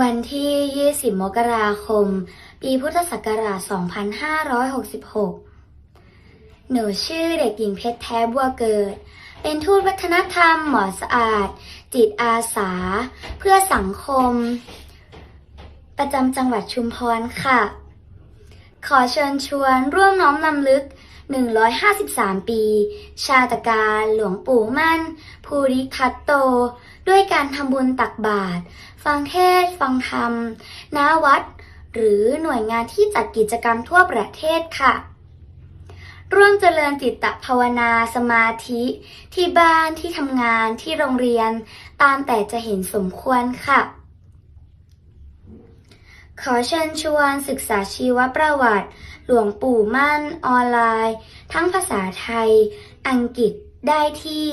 วันที่ 20 มกราคม ปีพุทธศักราช 2566 หนูชื่อเด็กหญิงเพชรแท้บัวเกิด เป็นทูตวัฒนธรรมหมอสะอาด จิตอาสา เพื่อสังคม ประจำจังหวัดชุมพรค่ะ ขอเชิญชวนร่วมน้อมนำลึก 153 ปี ชาตการหลวงปู่มั่น ภูริทัตโต ด้วยการทำบุญตักบาตร ฟังเทศ ฟังธรรมณวัด หรือหน่วยงานที่จัดกิจกรรมทั่วประเทศค่ะ ร่วมเจริญจิตตภาวนาสมาธิ ที่บ้านที่ทำงานที่โรงเรียน ตามแต่จะเห็นสมควรค่ะ ขอเชิญชวนศึกษาชีวประวัติ หลวงปู่มั่นออนไลน์ ทั้งภาษาไทย อังกฤษได้ที่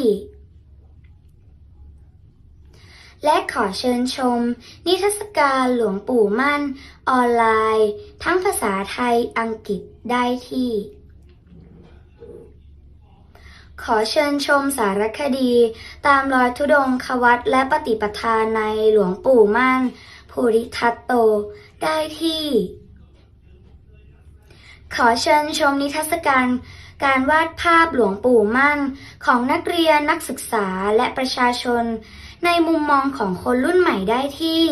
และขอเชิญชม นิทรรศการหลวงปู่มั่นออนไลน์ ทั้งภาษาไทยอังกฤษได้ที่ ขอเชิญชมสารคดี ตามรอยธุดงควัตและปฏิปทาในหลวงปู่มั่น ภูริทัตโตได้ที่ ขอเชิญชมนิทรรศการการวาดภาพหลวงปู่มั่นของนักเรียนนักศึกษาและประชาชน ในมุมมองของคนรุ่นใหม่ได้ที่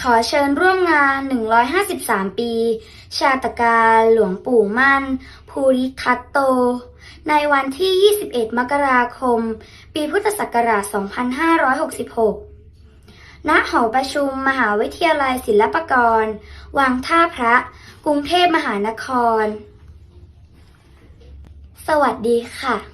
ขอเชิญร่วมงาน 153 ปี ชาตการหลวงปู่มั่น ภูริทัตโต ในวันที่ 21 มกราคม ปีพุทธศักราช 2566 ณหอประชุมมหาวิทยาลัยศิลปากร วังท่าพระ กรุงเทพมหานคร สวัสดีค่ะ